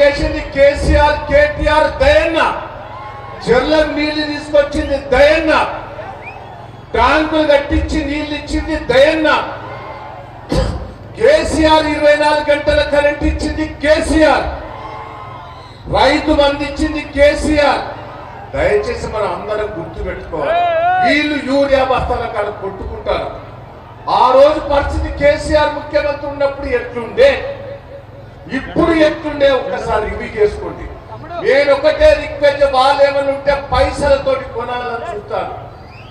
చేసింది కేసీఆర్ కేటీఆర్ దయన్న. జల్ల నీళ్ళు తీసుకొచ్చింది దయన్న. ట్యాంకులు కట్టించి నీళ్ళు ఇచ్చింది దయన్న. కేసీఆర్ ఇరవై నాలుగు గంటల కరెంట్ ఇచ్చింది కేసీఆర్. రైతు బంధు ఇచ్చింది కేసీఆర్. దయచేసి మనం అందరం గుర్తు పెట్టుకోవాలి. వీళ్ళు యూరియా బస్తాల కాడ కొట్టుకుంటారు. ఆ రోజు పరిస్థితి కేసీఆర్ ముఖ్యమంత్రి ఉన్నప్పుడు ఎట్లుండే? ఇప్పుడు ఎట్లుండే ఒక్కసారి రివ్యూ చేసుకోండి. నేను ఒకటే రిక్వెస్ట్ వాళ్ళు ఉంటే పైసలతోటి కొనాలని చూస్తాను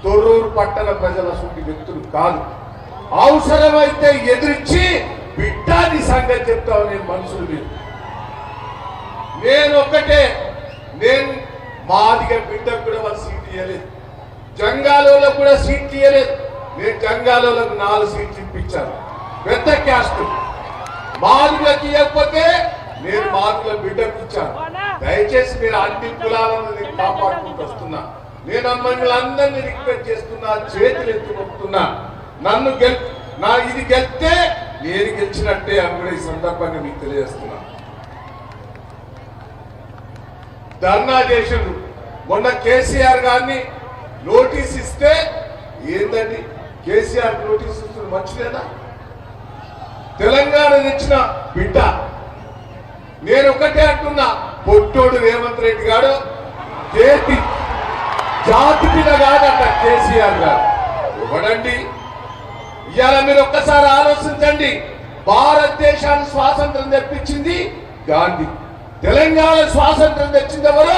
తొర్రూరు పట్టణ ప్రజల సుంటి వ్యక్తులు కాదు. అవసరమైతే ఎదురిచ్చి బిడ్డాది సంగతి చెప్తావు నేను మనుషులు మీరు నేను ఒకటే నేను మాదిగా బిడ్డకు కూడా వాళ్ళు సీట్ ఇవ్వలేదు జంగాలలో కూడా సీట్ ఇవ్వలేదు నేను జంగాలలో నాలుగు సీట్లు ఇప్పించాను. పెద్ద క్యాస్ట్. మాదిగకి ఇవ్వకపోతే నేను మాదిగ బిడ్డకు ఇచ్చాను దయచేసి మీరు అన్ని కులాలను నేను కాపాడుకుంటూ వస్తున్నా. నేను మిమ్మల్ని అందరినీ రిక్వెస్ట్ చేస్తున్నా చేతులు ఎత్తి మొక్కుతున్నా నన్ను గెల్ నా ఇది గెలిస్తే నేను గెలిచినట్టే అని ఈ సందర్భంగా మీకు తెలియజేస్తున్నా. ధర్నా చేసిండ్రు. మొన్న కేసీఆర్ గారిని నోటీస్ ఇస్తే ఏందండి? కేసీఆర్ నోటీస్ ఇస్తుంది మంచిదేనా తెలంగాణ తెచ్చిన బిడ్డ. నేను ఒకటే అంటున్నా పొట్టోడు రేవంత్ రెడ్డి గారు చేతి జాతి పిల్ల కాదట కేసీఆర్ గారు. ఇవ్వడండి. ఇవాళ మీరు ఒక్కసారి ఆలోచించండి. భారతదేశాన్ని స్వాతంత్రం తెప్పించింది గాంధీ. తెలంగాణ స్వాతంత్రం తెచ్చింది ఎవరు?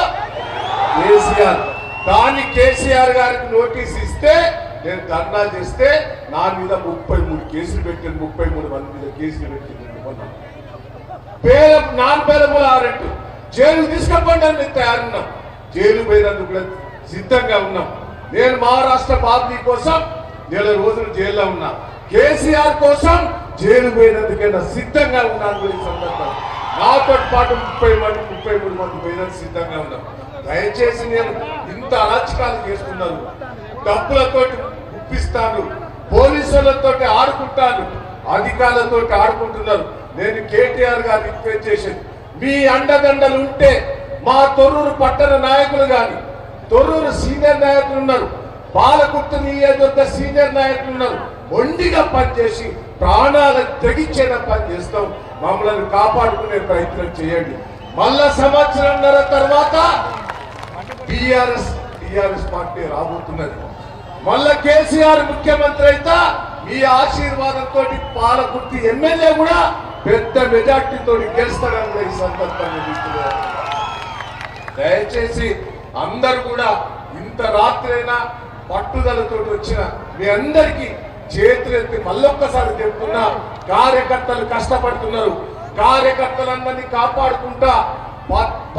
కేసీఆర్. దాన్ని కేసీఆర్ గారికి నోటీస్ ఇస్తే నేను ధర్నా చేస్తే నా మీద ముప్పై మూడు కేసులు పెట్టాను ముప్పై మూడు మంది మీద కేసులు పెట్టింది పేద నాన్ పేదముల ఆరెంట్ జైలు తీసుకపోండి అని మేము తయారున్నాం. జైలు పోయినందుకు కూడా సిద్ధంగా ఉన్నాం. నేను మహారాష్ట్ర పార్టీ కోసం నెల రోజులు జైల్లో ఉన్నా. కేసీఆర్ కోసం జైలు పోయినందుకైనా సిద్ధంగా ఉన్నాను కూడా ఈ నాతో పాటు ముప్పై మంది ముప్పై మూడు మంది పోయినందుకు సిద్ధంగా ఉన్నాం. దయచేసి నేను ఇంత అరాచకాలు చేస్తున్నారు డబ్బులతోటి గుప్పిస్తాను పోలీసులతోటి ఆడుకుంటాను. అధికారులతోటి ఆడుకుంటున్నారు. నేను కేటీఆర్ గారు రిక్వెస్ట్ చేసేది. మీ అండదండలు ఉంటే మా తొర్రూరు పట్టణ నాయకులు గాని తొర్రూరు సీనియర్ నాయకులు ఉన్నారు. పాలకుర్తి నియోజకవర్గ సీనియర్ నాయకులు ఉన్నారు. ఒండిగా పనిచేసి ప్రాణాలను తెగించేలా పని చేస్తాం మమ్మల్ని కాపాడుకునే ప్రయత్నం చేయండి. మళ్ళా సంవత్సరంన్నర తర్వాత టిఆర్ఎస్ టిఆర్ఎస్ పార్టీ రాబోతున్నది. మళ్ళా కేసీఆర్ ముఖ్యమంత్రి అయితే మీ ఆశీర్వాదంతో పాలకుర్తి ఎమ్మెల్యే కూడా పెద్ద మెజార్టీతో గెలుస్తారని కూడా ఈ సందర్భంగా దయచేసి అందరు కూడా ఇంత రాత్రైనా పట్టుదలతో వచ్చిన మీ అందరికీ చేతులెత్తి మళ్ళొక్కసారి చెప్తున్నా కార్యకర్తలు కష్టపడుతున్నారు. కార్యకర్తలందరినీ కాపాడుకుంటా